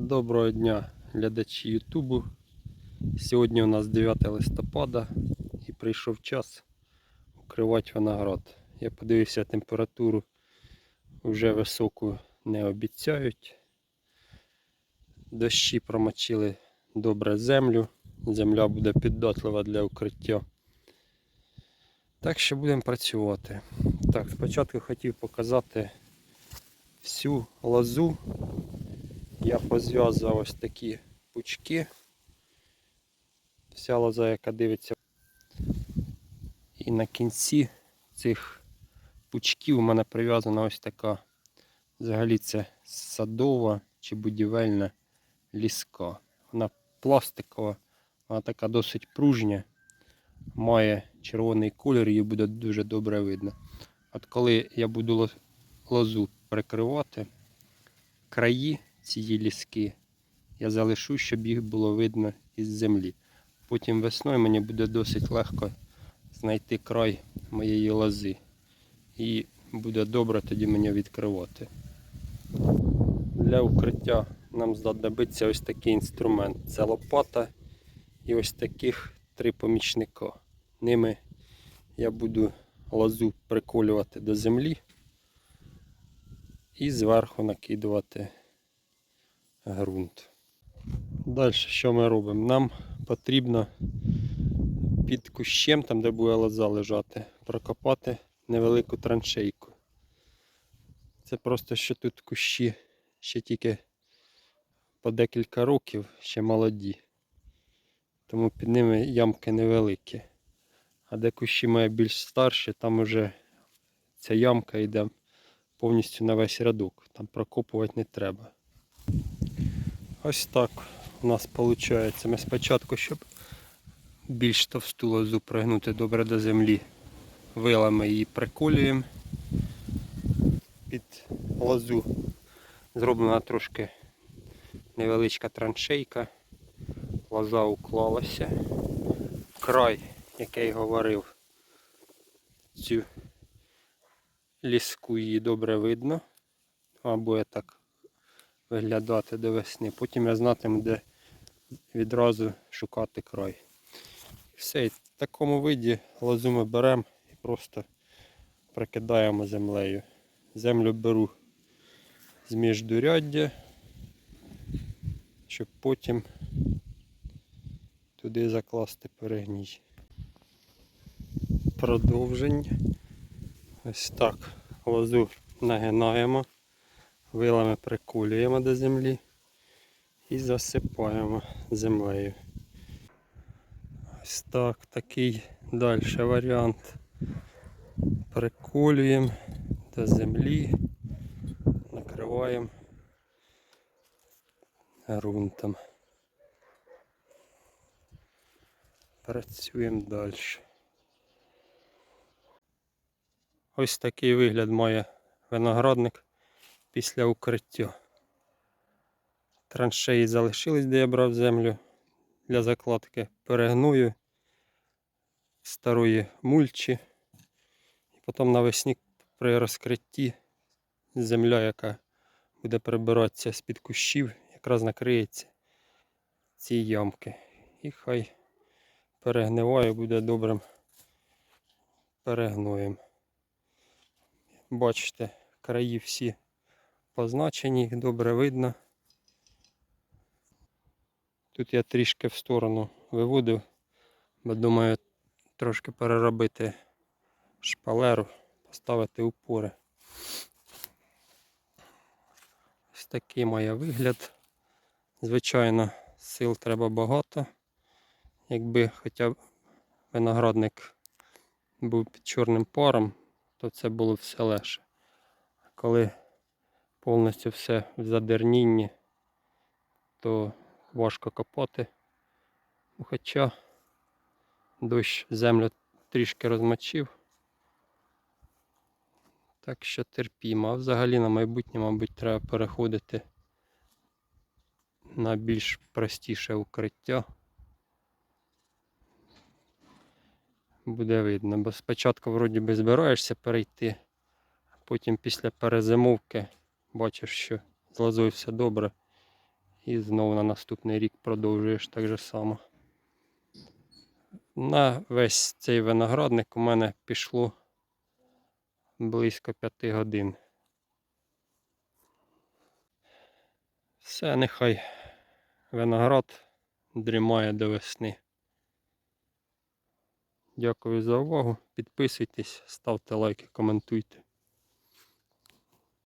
Доброго дня, глядачі Ютубу. Сьогодні у нас 9 листопада і прийшов час укривати виноград. Я подивився температуру, вже високу не обіцяють. Дощі промочили добре землю. Земля буде піддатлива для укриття. Так що будемо працювати. Так, спочатку хотів показати всю лозу я позв'язав ось такі пучки. Вся лоза, яка дивиться. І на кінці цих пучків у мене прив'язана ось така. Взагалі це садова чи будівельна ліска. Вона пластикова, вона така досить пружня, має червоний колір, її буде дуже добре видно. От коли я буду лозу прикривати, краї цієї ліски я залишу, щоб їх було видно із землі. Потім весною мені буде досить легко знайти край моєї лози. І буде добре тоді мені відкривати. Для укриття нам знадобиться ось такий інструмент. Це лопата і ось таких три помічника. Ними я буду лозу приколювати до землі і зверху накидувати ґрунт. Далі що ми робимо? Нам потрібно під кущем, там де буде лоза лежати, прокопати невелику траншейку. Це просто що тут кущі ще тільки по декілька років, ще молоді. Тому під ними ямки невеликі. А де кущі має більш старші, там уже ця ямка йде повністю на весь рядок. Там прокопувати не треба. Ось так у нас виходить. Ми спочатку, щоб більш товсту лозу пригнути добре до землі, вилами її приколюємо. Під лозу зроблена трошки невеличка траншейка. Лоза уклалася. Край, який я говорив, цю ліску її добре видно. Або я так виглядати до весни. Потім я знатиму, де відразу шукати край. Все, і в такому виді лозу ми беремо і просто прикидаємо землею. Землю беру з міждуряддя, щоб потім туди закласти перегній. Продовження. Ось так лозу нагинаємо вилами приколюємо до землі і засипаємо землею. Ось так, такий далі варіант. Приколюємо до землі, накриваємо ґрунтом. Працюємо далі. Ось такий вигляд має виноградник після укриття. Траншеї залишились, де я брав землю для закладки. Перегную старої мульчі. І потім навесні при розкритті земля, яка буде прибиратися з-під кущів, якраз накриється ці ямки. І хай перегниває, буде добрим перегноєм. Бачите, краї всі позначені, добре видно. Тут я трішки в сторону виводив, бо думаю трошки переробити шпалеру, поставити упори. Ось такий має вигляд. Звичайно, сил треба багато. Якби хоча б виноградник був під чорним паром, то це було все легше. Коли повністю все в задернінні, то важко копати. Хоча дощ землю трішки розмочив. Так що терпімо. А взагалі на майбутнє, мабуть, треба переходити на більш простіше укриття. Буде видно, бо спочатку вроді би збираєшся перейти, а потім після перезимовки бачиш, що з лозою все добре І знову на наступний рік продовжуєш так же само. На весь цей виноградник у мене пішло близько 5 годин. Все, нехай виноград дрімає до весни. Дякую за увагу. Підписуйтесь, ставте лайки, коментуйте.